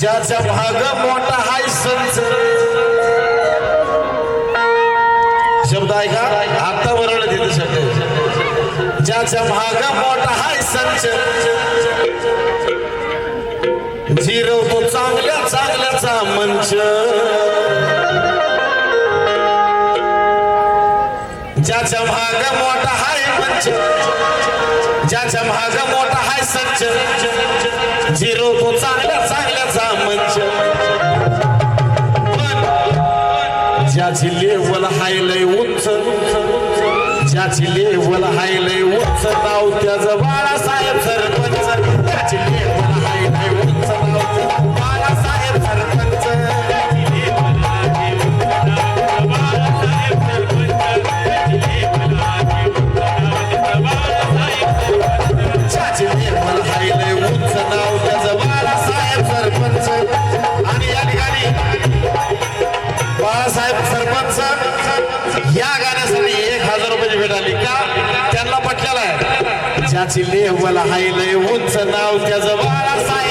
ज्याच्या भाग मोठा हाय संच शब्द ऐका आता वरळ देत शब्द ज्याच्या भाग मोठा हाय संच झिरवतो चांगल्या चांगल्याचा मंच. ज्याच्या भाग मोठा हाय मंच. ज्याच्या भाग मोठा हाय संच झिरो तो चांगला चांगल्याचा मंच. ज्याची लेवल हाय लय उंच ज्याची लेवल हाय लय उंच नाव त्याचं बाळासाहेब सरपंच. आहे ज्याची लेवल हाय लय उंच नाव त्याचं बाळासाहेब.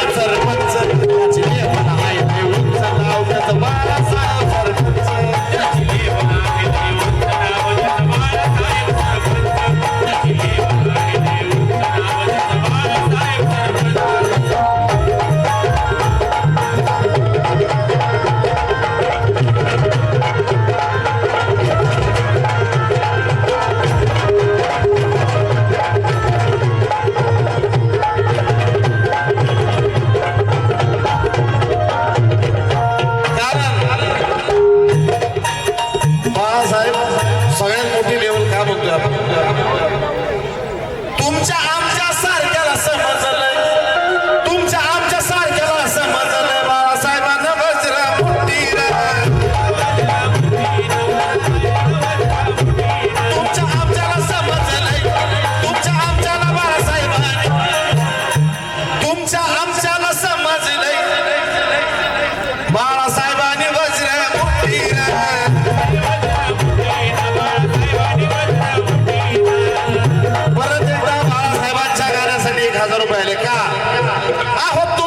बाळासाहेब सगळ्यात मोठी लेवल काय म्हणतोय आपण? एक हजार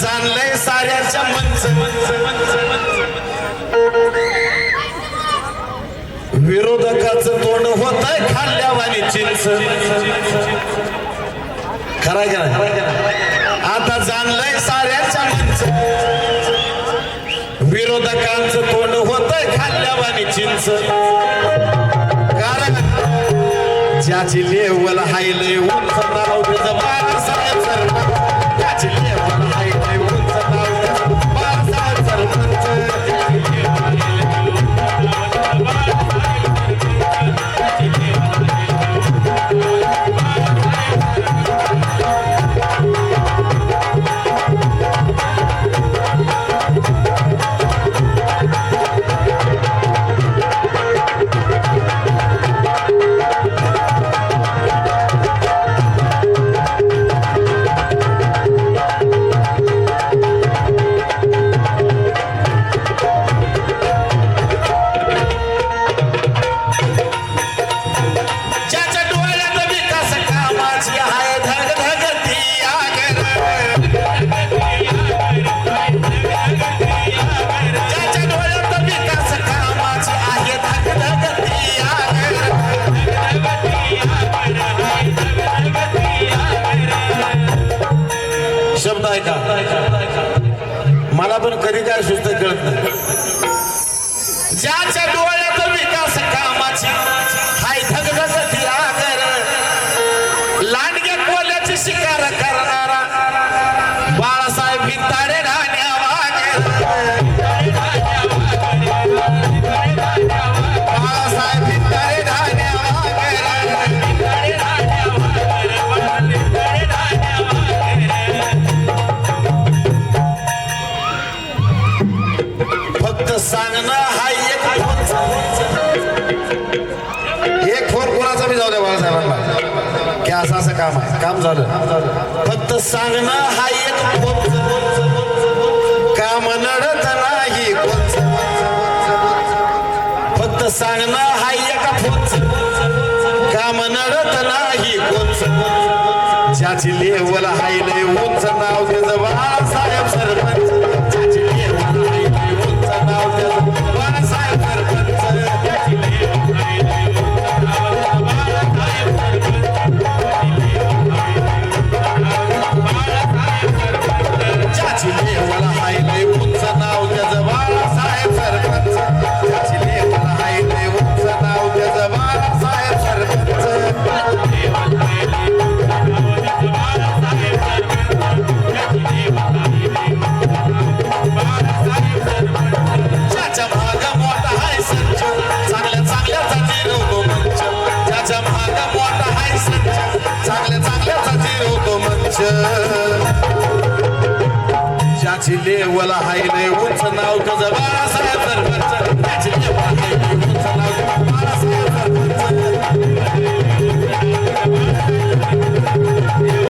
जाणलंय साऱ्याच्या मंच विरोधकाच तोंड होत खाल्ल्यावानी चिंच. खराय का आता जाणलंय साऱ्याच्या मंच विरोधकांचं तोंड होत खाल्ल्यावानी चिंच. कारण ज्याची लेवल हाय लय उंच त्याची लेवल पण कधी काय सुस्त कळत नाही. ज्याच्या डोळ्यात विकास कामाची तुमचं सांगणं हा एक फोन कोणाचा मी जाऊ द्या बाळासाहेबांना. की असं असं काम आहे. काम झालं. फक्त सांगणं हा एक फोन. काम नडत नाही फक्त सांगणं हा एक फोन. काम नडत नाही ज्याची लेवल हाय लय उंच नाव दे जवळ साहेब सरपंच. त्याची लेवला हाय उंच नाव कसं? बाळासाहेब सरपंच त्याची लेवला